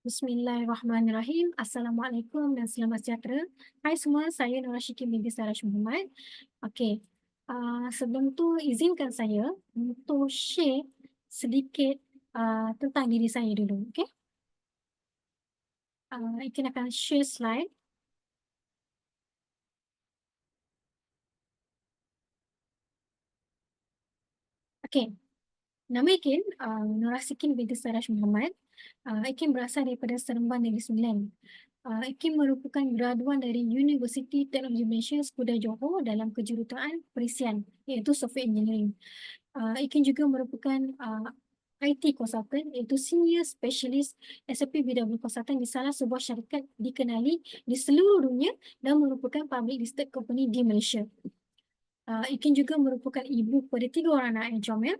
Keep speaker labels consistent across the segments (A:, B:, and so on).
A: Bismillahirrahmanirrahim. Assalamualaikum dan selamat sejahtera. Hai semua, saya Nora Syiki binti Saraj Muhammad. Okey, uh, sebelum tu izinkan saya untuk share sedikit uh, tentang diri saya dulu. Okey. Uh, Ikin akan share slide. Okey, nama Ikin, uh, Nora Syiki binti Saraj Muhammad. Uh, Ikin berasal daripada Seremban Negeri Sembilan. Uh, Ikin merupakan graduan dari University Teknologi Malaysia Sekudah Johor dalam kejuruteraan perisian iaitu Software Engineering. Uh, Ikin juga merupakan uh, IT consultant iaitu Senior Specialist SAP BW Consultant di salah sebuah syarikat dikenali di seluruh dunia dan merupakan public listed company di Malaysia. Uh, Ikin juga merupakan ibu kepada tiga orang anak yang comel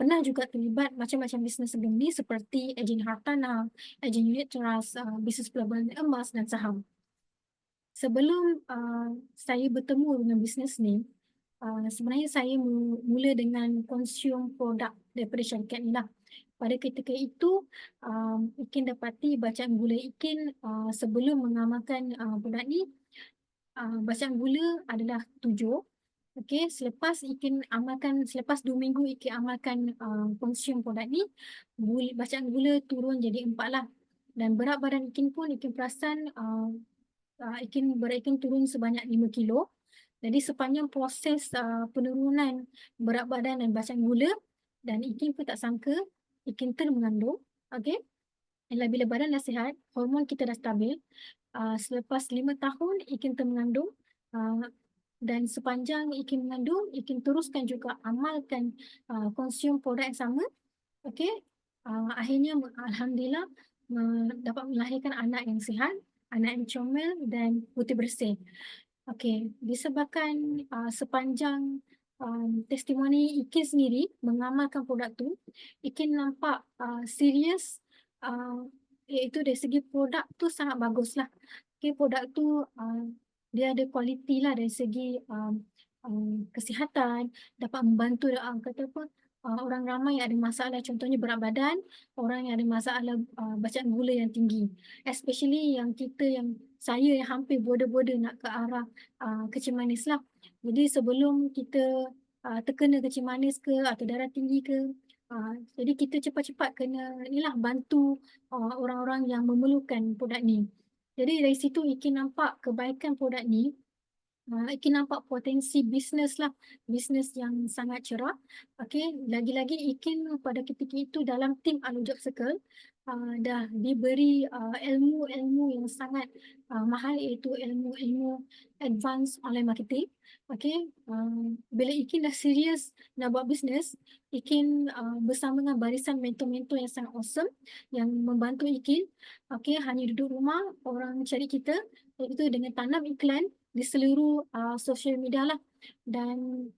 A: pernah juga terlibat macam-macam bisnes sebelum ni seperti ejen hartanah, ejen unit trust, uh, bisnes pelaburan emas dan saham. Sebelum uh, saya bertemu dengan bisnes ni, uh, sebenarnya saya mula dengan konsum produk daripada syarikat ni lah. Pada ketika itu, um, Ikin dapati bacaan gula Ikin uh, sebelum mengamalkan uh, produk ni, uh, bacaan gula adalah tujuh, Okey, selepas Ikin amalkan, selepas dua minggu Ikin amalkan uh, consume produk ni, gula, bacaan gula turun jadi empat lah. Dan berat badan Ikin pun Ikin perasan uh, uh, Ikin berat Ikin turun sebanyak lima kilo. Jadi sepanjang proses uh, penurunan berat badan dan bacaan gula, dan Ikin pun tak sangka Ikin ter mengandung. Okey. Dan bila badan dah sihat, hormon kita dah stabil. Uh, selepas lima tahun Ikin ter mengandung, uh, dan sepanjang Ikin mengandung, Ikin teruskan juga amalkan uh, konsum produk yang sama. Okey, uh, akhirnya Alhamdulillah uh, dapat melahirkan anak yang sihat, anak yang comel dan putih bersih. Okey, disebabkan uh, sepanjang um, testimoni Ikin sendiri mengamalkan produk tu, Ikin nampak uh, serius uh, iaitu dari segi produk tu sangat baguslah. Okay, produk tu uh, dia ada kualiti lah dari segi um, um, kesihatan, dapat membantu uh, kata apa, uh, orang ramai yang ada masalah contohnya berat badan, orang yang ada masalah uh, bacaan gula yang tinggi. Especially yang kita yang saya yang hampir border-border nak ke arah uh, kecil manis lah. Jadi sebelum kita uh, terkena kecil manis ke atau darah tinggi ke, uh, jadi kita cepat-cepat kena inilah bantu uh, orang-orang yang memerlukan produk ni. Jadi dari situ Ikin nampak kebaikan produk ni. Uh, Ikin nampak potensi bisnes lah. Bisnes yang sangat cerah. Okay. Lagi-lagi Ikin pada ketika itu dalam tim Alu Job Circle uh, dah diberi uh, ilmu-ilmu yang sangat uh, mahal iaitu ilmu-ilmu advance online marketing. Okay, uh, bila Ikin dah serius nak buat bisnes, Ikin uh, bersama dengan barisan mentor-mentor yang sangat awesome yang membantu Ikin. Okay, hanya duduk rumah, orang cari kita iaitu dengan tanam iklan di seluruh uh, social media lah. Dan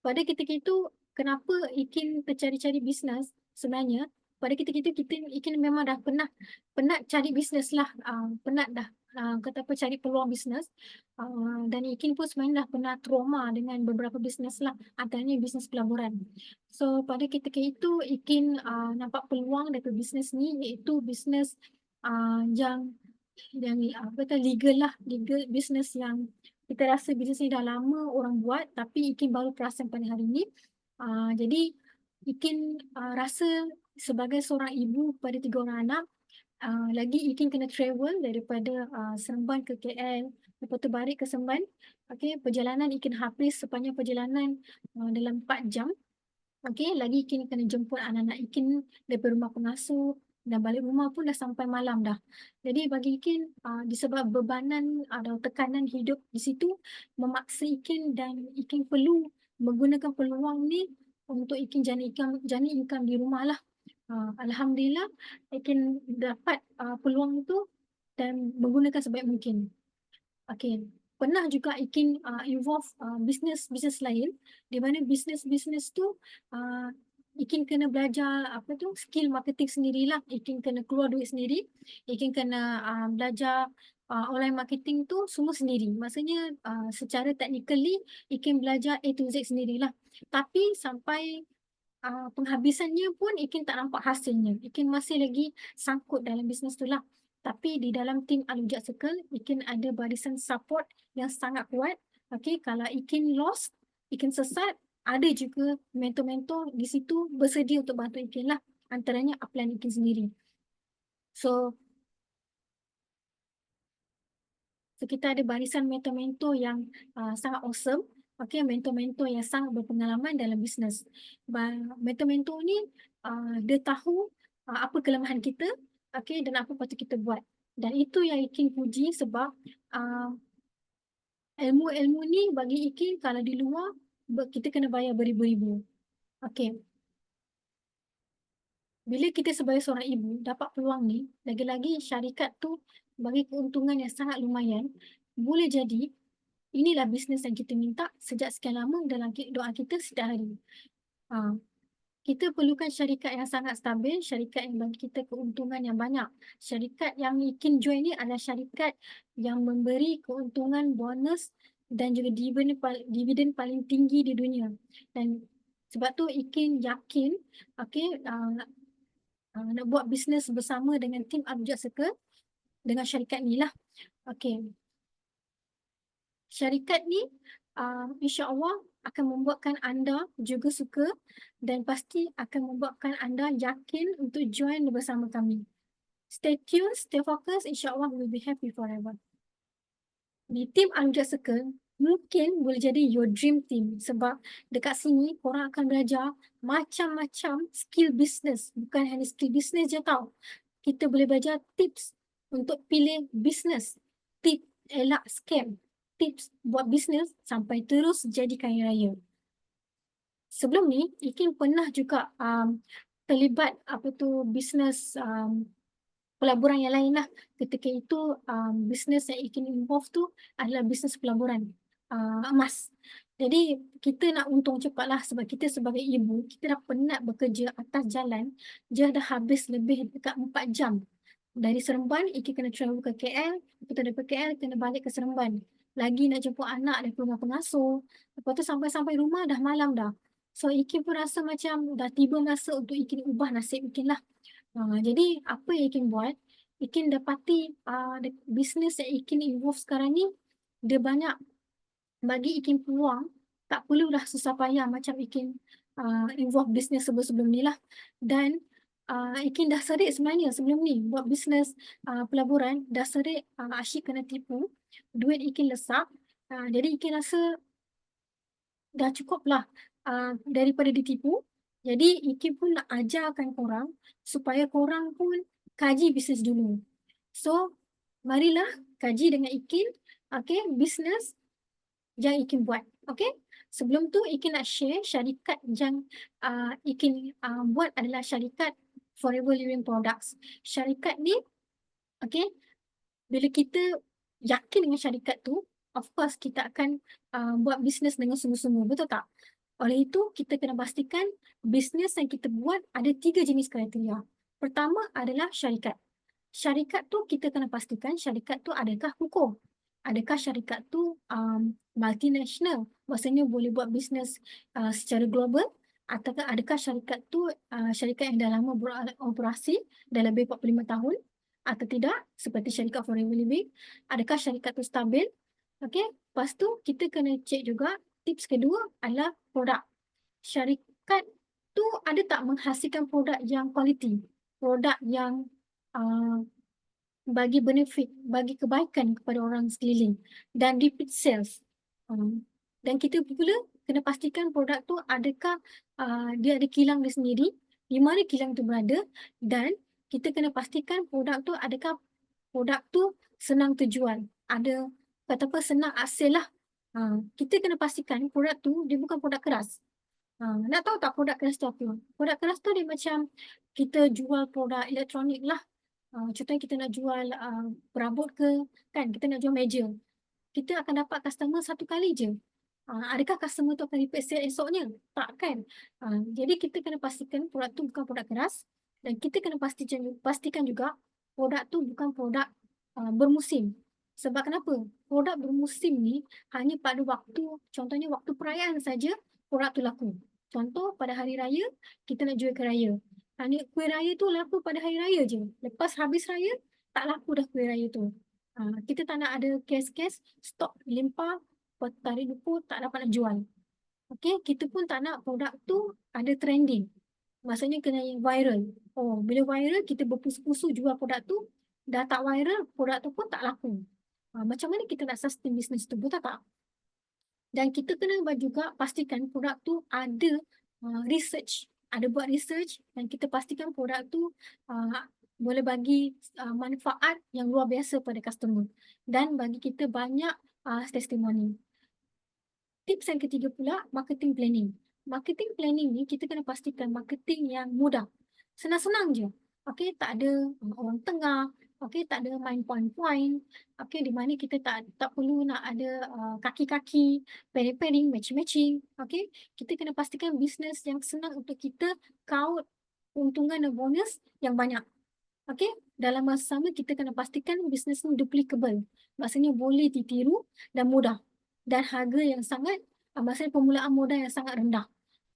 A: pada ketika itu, kenapa Ikin tercari-cari bisnes sebenarnya pada ketika itu kita Ikin memang dah pernah pernah cari bisnes lah. Uh, penat dah uh, kata apa cari peluang bisnes uh, dan Ikin pun sebenarnya dah pernah trauma dengan beberapa bisnes lah antaranya bisnes pelaburan. So pada ketika itu Ikin uh, nampak peluang dari bisnes ni iaitu bisnes uh, yang yang apa kata legal lah legal bisnes yang kita rasa bisnes ni dah lama orang buat tapi Ikin baru perasan pada hari ini uh, jadi Ikin uh, rasa sebagai seorang ibu pada tiga orang anak, uh, lagi Ikin kena travel daripada uh, Seremban ke KL, lepas tu balik ke Seremban. Okay, perjalanan Ikin habis sepanjang perjalanan uh, dalam 4 jam. Okay, lagi Ikin kena jemput anak-anak Ikin daripada rumah pengasuh dan balik rumah pun dah sampai malam dah. Jadi bagi Ikin, uh, disebab bebanan atau tekanan hidup di situ, memaksa Ikin dan Ikin perlu menggunakan peluang ni untuk Ikin jani income, jani income di rumah lah. Uh, Alhamdulillah, Ikin dapat uh, peluang itu dan menggunakan sebaik mungkin. Okay, pernah juga Ikin uh, involve uh, bisnes-bisnes lain di mana bisnes-bisnes tu uh, Ikin kena belajar apa tu skill marketing sendirilah. Ikin kena keluar duit sendiri. Ikin kena uh, belajar uh, online marketing tu semua sendiri. Maksudnya uh, secara technically Ikin belajar A to Z sendirilah. Tapi sampai uh, penghabisannya pun Ikin tak nampak hasilnya. Ikin masih lagi sangkut dalam bisnes tu lah. Tapi di dalam tim Alujak Circle, Ikin ada barisan support yang sangat kuat. Okay, kalau Ikin lost, Ikin sesat, ada juga mentor-mentor di situ bersedia untuk bantu Ikin lah. Antaranya upline Ikin sendiri. So, so kita ada barisan mentor-mentor yang uh, sangat awesome okay, mentor-mentor yang sangat berpengalaman dalam bisnes. Mentor-mentor ni uh, dia tahu uh, apa kelemahan kita okay, dan apa patut kita buat. Dan itu yang Ikin puji sebab uh, ilmu-ilmu ni bagi Ikin kalau di luar kita kena bayar beribu-ribu. Okay. Bila kita sebagai seorang ibu dapat peluang ni, lagi-lagi syarikat tu bagi keuntungan yang sangat lumayan, boleh jadi inilah bisnes yang kita minta sejak sekian lama dalam doa kita setiap hari. Ha. Kita perlukan syarikat yang sangat stabil, syarikat yang bagi kita keuntungan yang banyak. Syarikat yang Ikin join ni adalah syarikat yang memberi keuntungan bonus dan juga dividen, dividen paling tinggi di dunia. Dan sebab tu Ikin yakin okay, uh, uh, nak buat bisnes bersama dengan tim Abjad Circle dengan syarikat ni lah. Okay syarikat ni uh, insya-Allah akan membuatkan anda juga suka dan pasti akan membuatkan anda yakin untuk join bersama kami. Stay tune, stay focus, insya-Allah we will be happy forever. Di tim Anja Circle, mungkin boleh jadi your dream team sebab dekat sini korang akan belajar macam-macam skill business. Bukan hanya skill business je tau. Kita boleh belajar tips untuk pilih business. Tip elak scam tips buat bisnes sampai terus jadi kaya raya. Sebelum ni, Ikin pernah juga um, terlibat apa tu bisnes um, pelaburan yang lain lah. Ketika itu, um, bisnes yang Ikin involve tu adalah bisnes pelaburan uh, emas. Jadi, kita nak untung cepat lah sebab kita sebagai ibu, kita dah penat bekerja atas jalan, dia dah habis lebih dekat 4 jam. Dari Seremban, Ikin kena travel ke KL, tu dari KL, kena balik ke Seremban lagi nak jemput anak dari rumah pengasuh. Lepas tu sampai-sampai rumah dah malam dah. So Ikin pun rasa macam dah tiba masa untuk Ikin ubah nasib Ikin lah. Uh, jadi apa yang Ikin buat, Ikin dapati uh, bisnes yang Ikin involve sekarang ni, dia banyak bagi Ikin peluang, tak perlulah susah payah macam Ikin uh, involve bisnes sebelum-sebelum ni lah. Dan uh, Ikin dah serik sebenarnya sebelum ni buat bisnes uh, pelaburan, dah serik uh, asyik kena tipu duit Ikin lesap. Uh, jadi Ikin rasa dah cukup lah uh, daripada ditipu. Jadi Ikin pun nak ajarkan korang supaya korang pun kaji bisnes dulu. So, marilah kaji dengan Ikin, okay, bisnes yang Ikin buat. Okay, sebelum tu Ikin nak share syarikat yang uh, Ikin uh, buat adalah syarikat Forever Living Products. Syarikat ni, okay, bila kita yakin dengan syarikat tu, of course kita akan uh, buat bisnes dengan sungguh-sungguh, betul tak? Oleh itu, kita kena pastikan bisnes yang kita buat ada tiga jenis kriteria. Pertama adalah syarikat. Syarikat tu kita kena pastikan syarikat tu adakah hukum. Adakah syarikat tu um, multinational, maksudnya boleh buat bisnes uh, secara global ataukah adakah syarikat tu uh, syarikat yang dah lama beroperasi dah lebih 45 tahun atau tidak? Seperti syarikat forever living. Adakah syarikat tu stabil? Okey lepas tu kita kena cek juga tips kedua adalah produk. Syarikat tu ada tak menghasilkan produk yang kualiti? Produk yang uh, bagi benefit bagi kebaikan kepada orang sekeliling. Dan repeat sales. Um, dan kita pula kena pastikan produk tu adakah uh, dia ada kilang dia sendiri di mana kilang tu berada dan kita kena pastikan produk tu adakah produk tu senang terjual. Ada kata apa senang hasil lah. Ha, kita kena pastikan produk tu dia bukan produk keras. Ha, nak tahu tak produk keras tu apa? Produk keras tu dia macam kita jual produk elektronik lah. Ha, contohnya kita nak jual uh, perabot ke, kan kita nak jual meja. Kita akan dapat customer satu kali je. Uh, adakah customer tu akan repeat sale esoknya? Tak kan? Uh, jadi kita kena pastikan produk tu bukan produk keras. Dan kita kena pastikan, pastikan juga produk tu bukan produk uh, bermusim. Sebab kenapa? Produk bermusim ni hanya pada waktu, contohnya waktu perayaan saja produk tu laku. Contoh pada hari raya, kita nak jual ke raya. Hanya kuih raya tu laku pada hari raya je. Lepas habis raya, tak laku dah kuih raya tu. Kita tak nak ada kes-kes stok limpah, tarik lupu tak dapat nak jual. Okay, kita pun tak nak produk tu ada trending. Maksudnya kena yang viral. Oh, bila viral kita berpusu-pusu jual produk tu, dah tak viral, produk tu pun tak laku. Ha, macam mana kita nak sustain bisnes tu, betul tak? Dan kita kena juga pastikan produk tu ada uh, research, ada buat research dan kita pastikan produk tu uh, boleh bagi uh, manfaat yang luar biasa pada customer dan bagi kita banyak uh, testimoni. Tips yang ketiga pula, marketing planning marketing planning ni kita kena pastikan marketing yang mudah. Senang-senang je. Okay, tak ada orang tengah. Okay, tak ada main point-point. Okay, di mana kita tak tak perlu nak ada uh, kaki-kaki, pairing-pairing, matching-matching. Okay, kita kena pastikan bisnes yang senang untuk kita kaut keuntungan dan bonus yang banyak. Okay, dalam masa sama kita kena pastikan bisnes ni duplicable. Maksudnya boleh ditiru dan mudah. Dan harga yang sangat, uh, maksudnya permulaan modal yang sangat rendah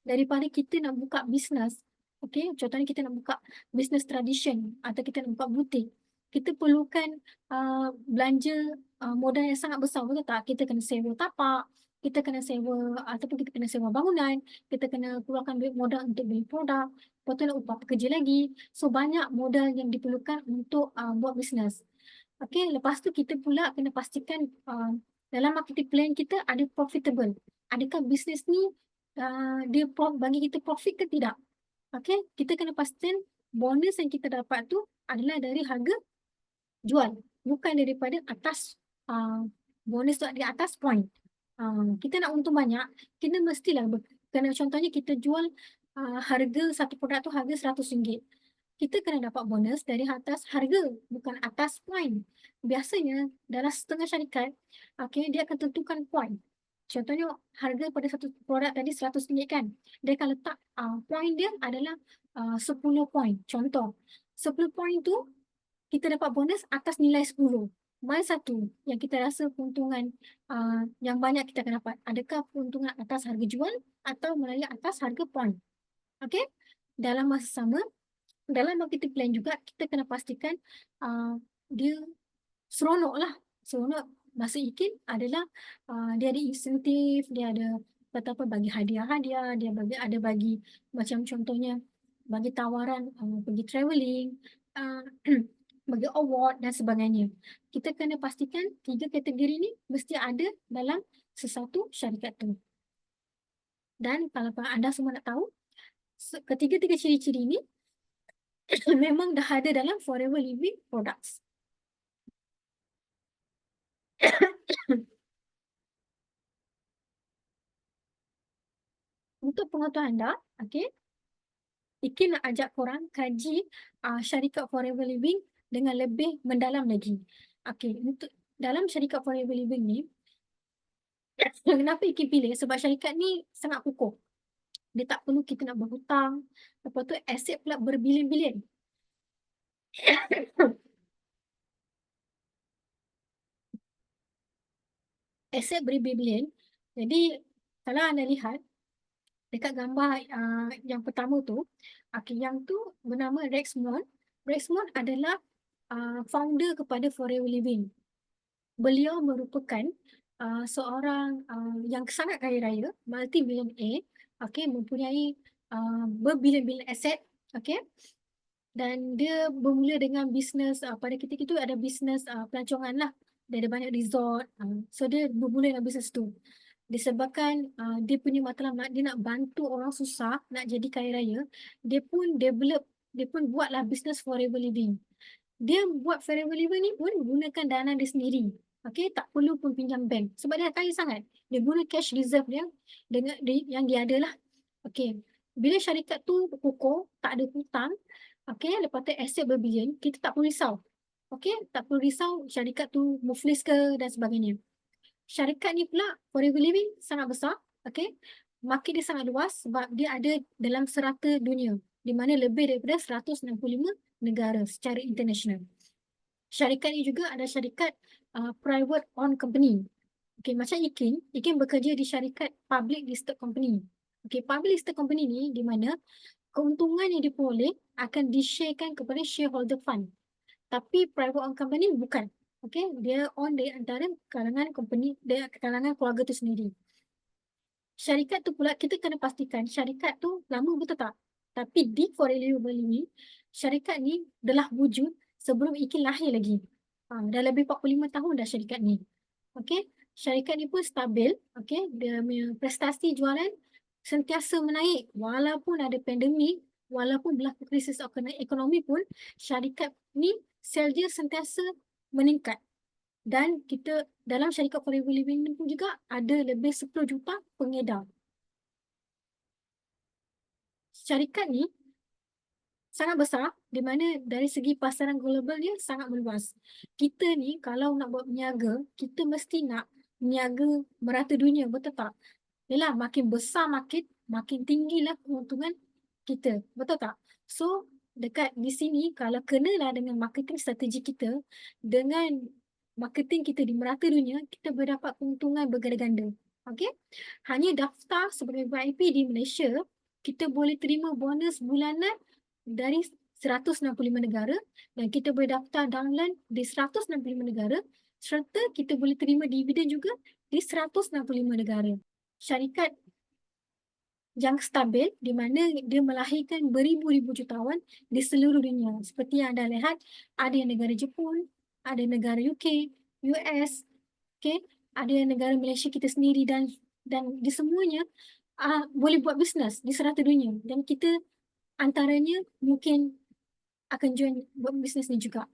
A: daripada kita nak buka bisnes, okay, contohnya kita nak buka bisnes tradition atau kita nak buka butik, kita perlukan uh, belanja uh, modal yang sangat besar, betul tak? Kita kena sewa tapak, kita kena sewa ataupun kita kena sewa bangunan, kita kena keluarkan duit modal untuk beli produk, lepas tu nak upah pekerja lagi. So banyak modal yang diperlukan untuk uh, buat bisnes. Okay, lepas tu kita pula kena pastikan uh, dalam marketing plan kita ada profitable. Adakah bisnes ni uh, dia bagi kita profit ke tidak. Okay, kita kena pastikan bonus yang kita dapat tu adalah dari harga jual. Bukan daripada atas uh, bonus tu di atas point. Uh, kita nak untung banyak, kita mestilah kena contohnya kita jual uh, harga satu produk tu harga RM100. Kita kena dapat bonus dari atas harga, bukan atas point. Biasanya dalam setengah syarikat, okay, dia akan tentukan point. Contohnya harga pada satu produk tadi RM100 kan. Dia akan letak uh, point dia adalah uh, 10 point. Contoh, 10 point tu kita dapat bonus atas nilai 10. Mana satu yang kita rasa keuntungan uh, yang banyak kita akan dapat. Adakah keuntungan atas harga jual atau melalui atas harga point. Okay. Dalam masa sama, dalam marketing plan juga kita kena pastikan uh, dia seronok lah. Seronok masa ikin adalah uh, dia ada insentif, dia ada kata apa bagi hadiah-hadiah, dia bagi ada bagi macam contohnya bagi tawaran uh, pergi travelling, uh, bagi award dan sebagainya. Kita kena pastikan tiga kategori ni mesti ada dalam sesuatu syarikat tu. Dan kalau anda semua nak tahu, ketiga-tiga ciri-ciri ni memang dah ada dalam Forever Living Products. Untuk pengetahuan anda, okay, Ikin nak ajak korang kaji uh, syarikat Forever Living dengan lebih mendalam lagi. Okay, untuk dalam syarikat Forever Living ni, kenapa Ikin pilih? Sebab syarikat ni sangat kukuh. Dia tak perlu kita nak berhutang. Lepas tu aset pula berbilion-bilion. aset berbilion. Jadi kalau anda lihat dekat gambar uh, yang pertama tu, okay, yang tu bernama Rex Mon. Rex Mon adalah uh, founder kepada Forever Living. Beliau merupakan uh, seorang uh, yang sangat kaya raya, multi-billionaire, okay, mempunyai uh, berbilion-bilion aset, okay. Dan dia bermula dengan bisnes, uh, pada ketika itu ada bisnes uh, pelancongan lah, dia ada banyak resort. Uh, so dia bermula dengan bisnes tu. Disebabkan uh, dia punya matlamat, dia nak bantu orang susah nak jadi kaya raya, dia pun develop, dia pun buatlah bisnes forever living. Dia buat forever living ni pun gunakan dana dia sendiri. Okay, tak perlu pun pinjam bank. Sebab dia kaya sangat. Dia guna cash reserve dia dengan dia, yang dia ada lah. Okay, bila syarikat tu kukuh, tak ada hutang, okay, lepas tu aset berbilion, kita tak perlu risau. Okey, tak perlu risau syarikat tu muflis ke dan sebagainya. Syarikat ni pula Forever Living sangat besar, okey. Market dia sangat luas sebab dia ada dalam serata dunia di mana lebih daripada 165 negara secara international. Syarikat ni juga ada syarikat uh, private owned company. Okey, macam Ikin, Ikin bekerja di syarikat public listed company. Okay, public listed company ni di mana keuntungan yang diperoleh akan di-sharekan kepada shareholder fund. Tapi private owned company bukan. Okay, dia on dari antara kalangan company, dia kalangan keluarga tu sendiri. Syarikat tu pula kita kena pastikan syarikat tu lama betul tak? Tapi di Corelliable ini, syarikat ni telah wujud sebelum Ikin lahir lagi. Ha, dah lebih 45 tahun dah syarikat ni. Okay, syarikat ni pun stabil. Okay, dia punya prestasi jualan sentiasa menaik walaupun ada pandemik, walaupun berlaku krisis ekonomi pun syarikat ni sel dia sentiasa meningkat. Dan kita dalam syarikat Forever Living pun juga ada lebih 10 juta pengedar. Syarikat ni sangat besar di mana dari segi pasaran global dia sangat meluas. Kita ni kalau nak buat niaga, kita mesti nak niaga merata dunia, betul tak? Yalah, makin besar market, makin tinggilah keuntungan kita, betul tak? So, dekat di sini kalau kenalah dengan marketing strategi kita dengan marketing kita di merata dunia kita boleh dapat keuntungan berganda-ganda okey hanya daftar sebagai VIP di Malaysia kita boleh terima bonus bulanan dari 165 negara dan kita boleh daftar downline di 165 negara serta kita boleh terima dividen juga di 165 negara. Syarikat yang stabil di mana dia melahirkan beribu-ribu jutawan di seluruh dunia. Seperti yang anda lihat, ada yang negara Jepun, ada negara UK, US, okay, ada yang negara Malaysia kita sendiri dan dan di semuanya uh, boleh buat bisnes di serata dunia. Dan kita antaranya mungkin akan join buat bisnes ni juga.